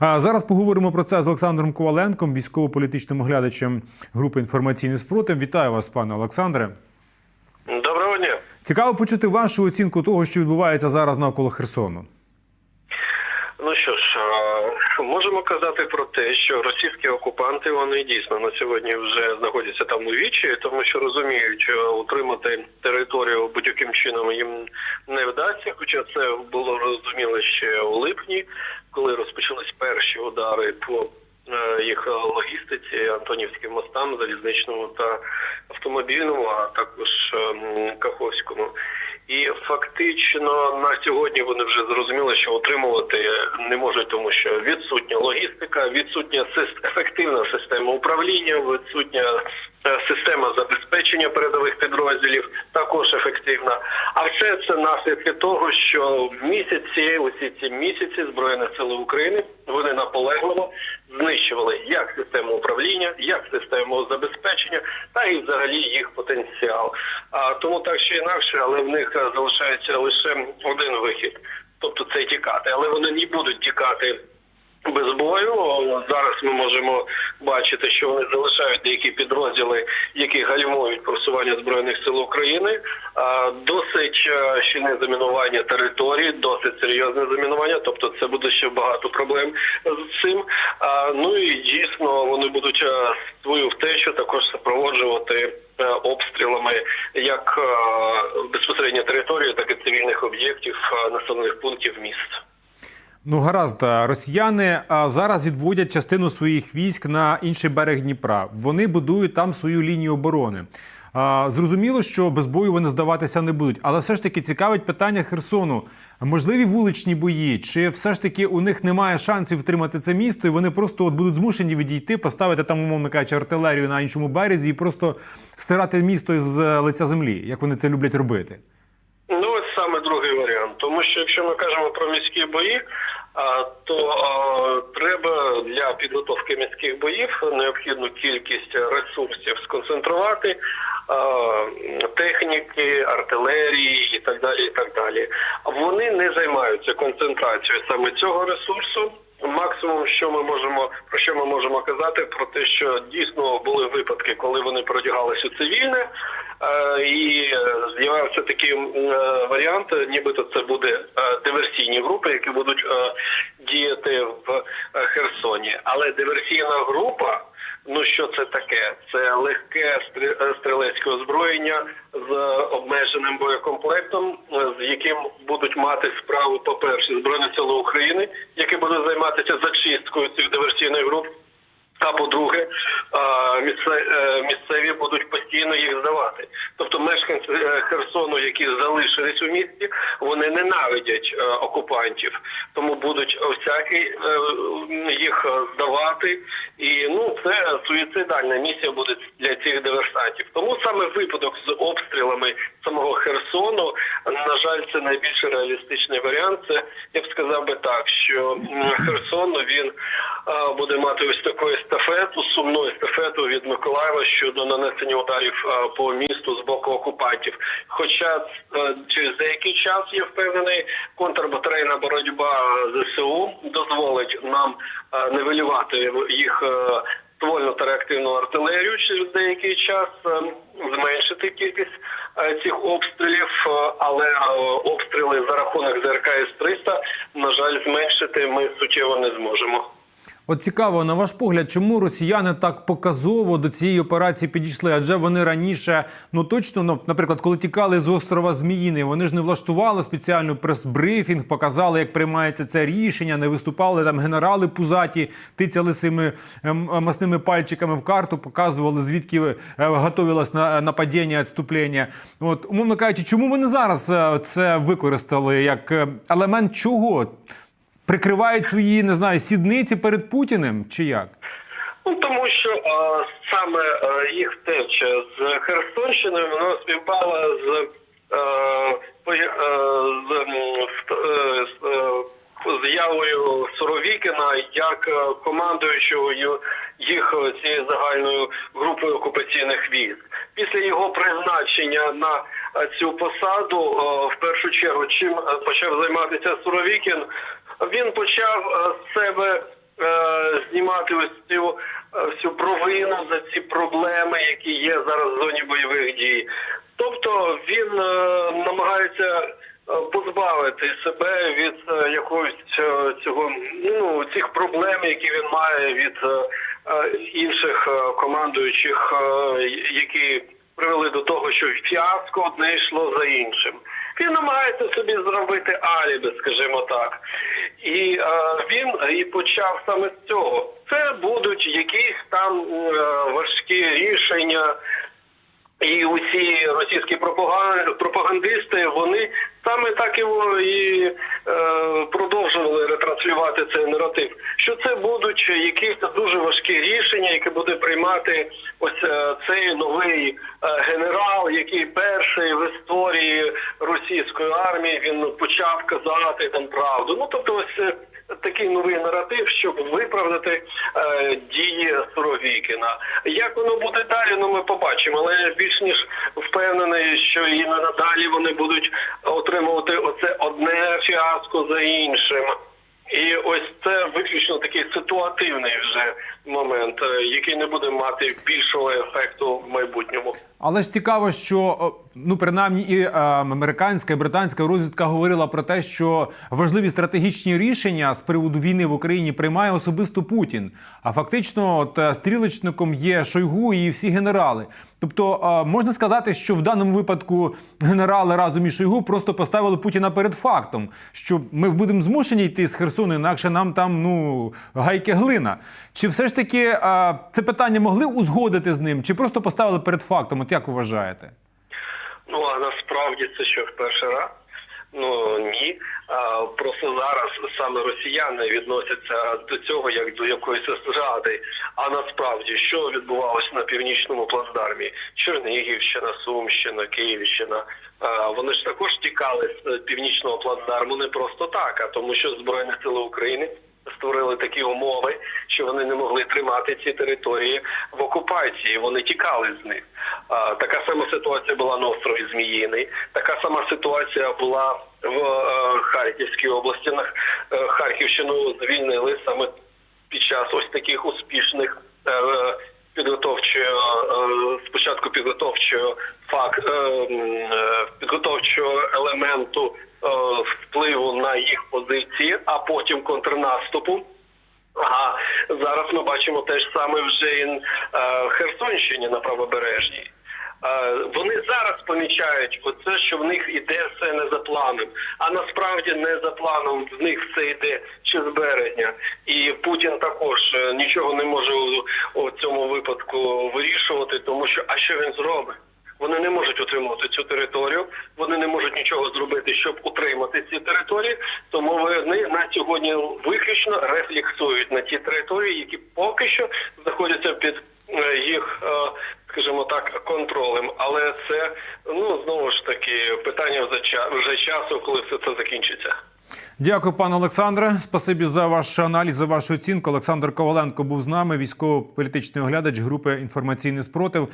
А зараз поговоримо про це з Олександром Коваленком, військово-політичним оглядачем групи інформаційний спротив. Вітаю вас, пане Олександре. Доброго дня. Цікаво почути вашу оцінку того, що відбувається зараз навколо Херсону. Ну що ж, можемо казати про те, що російські окупанти вони дійсно на сьогодні вже знаходяться там у вічі, тому що розуміють, що утримати територію будь-яким чином їм не вдасться. Хоча це було розуміло ще у липні, коли розпочались перші удари по е, їх логістиці, Антонівським мостам, залізничному та автомобільному, а також ем, Каховському. І фактично на сьогодні вони вже зрозуміли, що отримувати не можуть, тому що відсутня логістика, відсутня ефективна система управління, відсутня е, система забезпечення передових підрозділів, також ефективна. А все це наслідки того, що місяці, усі ці місяці Збройні Сили України вони наполегливо знищували як систему управління, як систему забезпечення, та і взагалі їх потенціал. А тому так чи інакше, але в них залишається лише один вихід, тобто це тікати. Але вони не будуть тікати. Без бою зараз ми можемо бачити, що вони залишають деякі підрозділи, які гальмують просування збройних сил України. Досить е, щільне замінування території, досить серйозне замінування. Тобто, це буде ще багато проблем з цим. Ну і дійсно вони будуть е, свою втечу також супроводжувати е, обстрілами як е, безпосередньо території, так і цивільних об'єктів населених пунктів міст. Ну, гаразд, росіяни зараз відводять частину своїх військ на інший берег Дніпра. Вони будують там свою лінію оборони. Зрозуміло, що без бою вони здаватися не будуть, але все ж таки цікавить питання Херсону. Можливі вуличні бої, чи все ж таки у них немає шансів втримати це місто, і вони просто от будуть змушені відійти, поставити там, умовно кажучи, артилерію на іншому березі і просто стирати місто з е, лиця землі, як вони це люблять робити. Ну, ось саме другий варіант. Тому що якщо ми кажемо про міські бої, то треба для підготовки міських боїв необхідну кількість ресурсів сконцентрувати, техніки, артилерії і так далі. і так далі. Вони не займаються концентрацією саме цього ресурсу. Максимум, що ми можемо про що ми можемо казати, про те, що дійсно були випадки, коли вони продягалися цивільне, е, і е, з'явився такий е, варіант, нібито це буде диверсійні групи, які будуть е, діяти в е, Херсоні. Але диверсійна група. Ну що це таке? Це легке е, стрілецьке озброєння з обмеженим боєкомплектом, з яким будуть мати справу, по-перше, Збройні Сили України, які будуть займатися зачисткою цих диверсійних груп. А по-друге, е, місцеві будуть постійно їх здавати. Тобто мешканці е, Херсону, які залишились у місті, вони ненавидять е, окупантів, тому будуть всякий е, їх здавати. І ну це суїцидальна місія буде для цих диверсантів. Тому саме випадок з обстрілами самого Херсону, на жаль, це найбільш реалістичний варіант. Це я б сказав би так, що Херсон він буде мати ось таку естафету, сумну естафету від Миколаєва щодо нанесення ударів по місту з боку окупантів. Хоча через деякий час я впевнений, контрбатарейна боротьба ЗСУ дозволить нам нивелювати їх. ствольну та реактивну артилерію через деякий час зменшити кількість цих обстрілів, але обстріли за рахунок ЗРК С-300, на жаль, зменшити ми суттєво не зможемо. От цікаво, на ваш погляд, чому росіяни так показово до цієї операції підійшли? Адже вони раніше, ну точно, ну, наприклад, коли тікали з острова Зміїний, вони ж не влаштували спеціальну прес-брифінг, показали, як приймається це рішення, не виступали там генерали пузаті, тицяли своїми ем, масними пальчиками в карту, показували звідки е, готовилось на нападіння, відступлення. От, умовно кажучи, чому вони зараз е, це використали як е, елемент чого? Прикривають свої, не знаю, сідниці перед Путіним чи як? Ну тому що е, саме е, їх втеча з Херсонщини вона співпала з, пої- з, м, в- з з'явою Суровікіна як е, командуючого їх цією загальною групою окупаційних військ. Після його призначення на цю посаду, в першу чергу, чим почав займатися Суровікін, він почав е, з себе е, знімати ось цю е, всю провину за ці проблеми, які є зараз в зоні бойових дій. Тобто він намагається позбавити себе від якогось цього ну цих проблем, які він має від інших командуючих, які привели до того, що фіаско одне йшло за іншим. Він намагається собі зробити алібі, скажімо так. І е, він і почав саме з цього. Це будуть якісь там е, важкі рішення. І усі російські пропагандисти вони саме так його і е, продовжували ретранслювати цей наратив. Що це будуть якісь дуже важкі рішення, які буде приймати ось е, цей новий е, генерал, який перший в історії російської армії він почав казати там правду. Ну тобто, ось е, такий новий наратив, щоб виправдати е, дії Суровікіна. Як воно буде далі, ну ми побачимо. Але я більш ніж впевнений, що і надалі вони будуть отримувати оце одне фіаско за іншим. І ось це виключно такий ситуативний вже момент, е, який не буде мати більшого ефекту в майбутньому. Але ж цікаво, що ну принаймні і е, американська і британська розвідка говорила про те, що важливі стратегічні рішення з приводу війни в Україні приймає особисто Путін. А фактично, от е, стрілочником є Шойгу і всі генерали. Тобто е, можна сказати, що в даному випадку генерали разом із Шойгу просто поставили Путіна перед фактом, що ми будемо змушені йти з Херсону, інакше нам там ну гайки глина. Чи все ж таки а, це питання могли узгодити з ним, чи просто поставили перед фактом? От як вважаєте? Ну а насправді це що в перший раз? Ну ні. А, просто зараз саме росіяни відносяться до цього як до якоїсь зради. А насправді що відбувалося на північному плацдармі? Чернігівщина, Сумщина, Київщина. А, вони ж також тікали з північного плацдарму не просто так, а тому, що Збройні Сили України створили такі умови, що вони не могли тримати ці території в окупації. Вони тікали з них. А, така сама ситуація була на острові Зміїний. Така сама ситуація була в е, Харківській області. Е, Харківщину звільнили саме під час ось таких успішних. е, Підготовчого спочатку підготовчого факт підготовчого елементу впливу на їх позиції, а потім контрнаступу. Ага, зараз ми бачимо те ж саме вже в Херсонщині на правобережній. Вони зараз помічають оце, що в них іде все не за планом, а насправді не за планом в них все йде ще з березня. І Путін також е, нічого не може у, цьому випадку вирішувати, тому що а що він зробить? Вони не можуть утримувати цю територію, вони не можуть нічого зробити, щоб утримати ці території. Тому вони на сьогодні виключно рефлексують на ті території, які поки що знаходяться під е, їх, е, скажімо так, контролем. Але це ну знову ж таки питання вже часу, коли все це закінчиться. Дякую, пане Олександре. Спасибі за ваш аналіз, за вашу оцінку. Олександр Коваленко був з нами, військово-політичний оглядач групи інформаційний спротив.